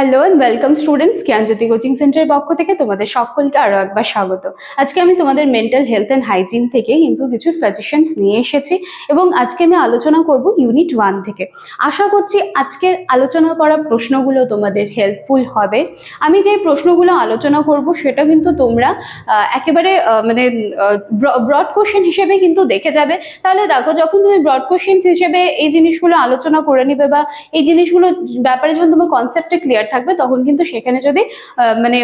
Hello and welcome students Gyanjyoti coaching সেন্টারের পক্ষ থেকে তোমাদের সকলকে আরও একবার স্বাগত। আজকে আমি তোমাদের মেন্টাল হেলথ অ্যান্ড হাইজিন থেকে কিন্তু কিছু সাজেশনস নিয়ে এসেছি এবং আজকে আমি আলোচনা করব ইউনিট ওয়ান থেকে। আশা করছি আজকের আলোচনা করা প্রশ্নগুলো তোমাদের হেল্পফুল হবে। আমি যে প্রশ্নগুলো আলোচনা করব সেটা কিন্তু তোমরা একেবারে মানে ব্রড কোশ্চেন হিসেবে কিন্তু দেখে যাবে। তাহলে দেখো, যখন তুমি ব্রড কোশ্চেন হিসেবে এই জিনিসগুলো আলোচনা করে নিবে বা এই জিনিসগুলো, ব্যাপারে যখন তোমার কনসেপ্টে ক্লিয়ার থাকবে, তখন কিন্তু সেখানে যদি মানে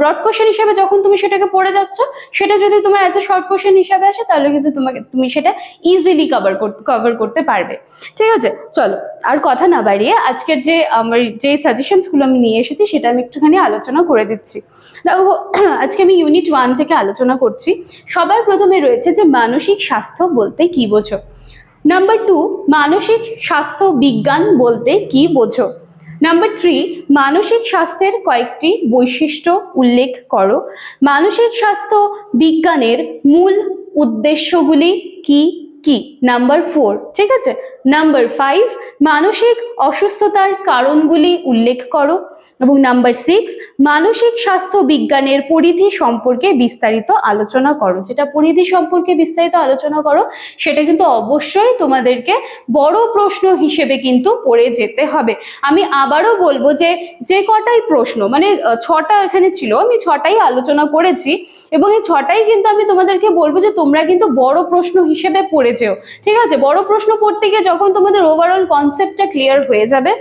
ব্রড কোশ্চেন হিসেবে যখন তুমি সেটাকে পড়ে যাচ্ছ, সেটা যদি তোমার অ্যাজ এ শর্ট কোশ্চেন হিসাবে আসে, তাহলে কিন্তু তোমাকে, তুমি সেটা ইজিলি কভার কভার করতে পারবে। ঠিক আছে? চলো, আর কথা না বাড়িয়ে আজকের যে আমার যে সাজেশনসগুলো আমি নিয়ে এসেছি, সেটা আমি একটুখানি আলোচনা করে দিচ্ছি। দেখো, আজকে আমি ইউনিট ওয়ান থেকে আলোচনা করছি। সবার প্রথমে রয়েছে যে মানসিক স্বাস্থ্য বলতে কি বোঝো? নাম্বার টু মানসিক স্বাস্থ্য বিজ্ঞান বলতে কি বোঝো? নাম্বার থ্রি মানসিক স্বাস্থ্যের কয়েকটি বৈশিষ্ট্য উল্লেখ করো। মানসিক স্বাস্থ্য বিজ্ঞানের মূল উদ্দেশ্যগুলি কি কি? নাম্বার ফোর ঠিক আছে? নাম্বার ফাইভ মানসিক অসুস্থতার কারণগুলি উল্লেখ করো। এবং নাম্বার সিক্স মানসিক স্বাস্থ্য বিজ্ঞানের পরিধি সম্পর্কে বিস্তারিত আলোচনা করো। যেটা পরিধি সম্পর্কে বিস্তারিত আলোচনা করো, সেটা কিন্তু অবশ্যই তোমাদেরকে বড় প্রশ্ন হিসেবে কিন্তু পড়ে যেতে হবে। আমি আবারও বলব যে যে কটাই প্রশ্ন মানে ছটা এখানে ছিল, আমি ছটাই আলোচনা করেছি। এবং এই ছটাই কিন্তু আমি তোমাদেরকে বলব যে, তোমরা কিন্তু বড় প্রশ্ন হিসেবে পড়ে যেও। ঠিক আছে? বড় প্রশ্ন পড়তে গিয়ে যখন তোমাদের ওভারঅল কনসেপ্টটা ক্লিয়ার হয়ে যাবে,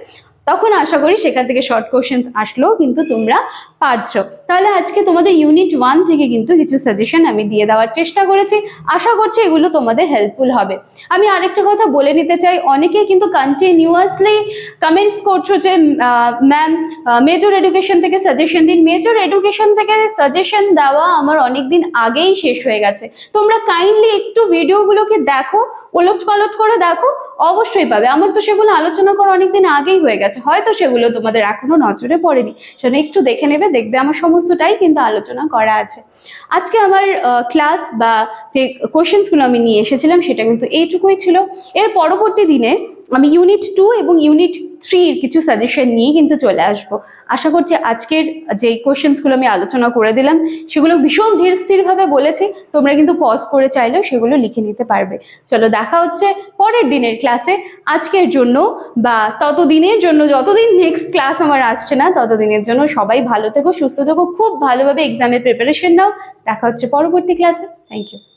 তখন আশা করি সেখান থেকে শর্ট কোশ্চেন্স আসলেও কিন্তু তোমরা পারছ। তাহলে আজকে তোমাদের ইউনিট ওয়ান থেকে কিন্তু কিছু সাজেশন আমি দিয়ে দেওয়ার চেষ্টা করেছি। আশা করছি এগুলো তোমাদের হেল্পফুল হবে। আমি আরেকটা কথা বলে নিতে চাই, অনেকে কিন্তু কন্টিনিউয়াসলি কমেন্টস করছ যে ম্যাম মেজর এডুকেশন থেকে সাজেশন দিন। মেজর এডুকেশন থেকে সাজেশন দেওয়া আমার অনেক দিন আগেই শেষ হয়ে গেছে। তোমরা কাইন্ডলি একটু ভিডিওগুলোকে দেখো, ওলট পালট করে দেখো, অবশ্যই পাবে। আমার তো সেগুলো আলোচনা করা অনেকদিন আগেই হয়ে গেছে। হয়তো সেগুলো তোমাদের এখনও নজরে পড়েনি। সেটা একটু দেখে নেবে দেখবে। আমার সমস্তটাই কিন্তু আলোচনা করা আছে। আজকে আমার ক্লাস বা যে কোয়েশ্চেন্সগুলো আমি নিয়ে এসেছিলাম সেটা কিন্তু এইটুকুই ছিল। এর পরবর্তী দিনে আমি ইউনিট টু এবং ইউনিট থ্রির কিছু সাজেশন নিয়ে কিন্তু চলে আসব। আশা করছি আজকের যে কোয়েশ্চেন্সগুলো আমি আলোচনা করে দিলাম, সেগুলো ভীষণ ধীর স্থিরভাবে বলেছি, তোমরা কিন্তু পজ করে চাইলেও সেগুলো লিখে নিতে পারবে। চলো দেখা হচ্ছে পরের দিনের ক্লাসে আজকের জন্য বা ততদিনের জন্য, যতদিন নেক্সট ক্লাস আমার আসছে না, ততদিনের জন্য সবাই ভালো থেকো, সুস্থ থেকো, খুব ভালোভাবে এক্সামের প্রিপারেশন নাও। দেখা হচ্ছে পরবর্তী ক্লাসে থ্যাংক ইউ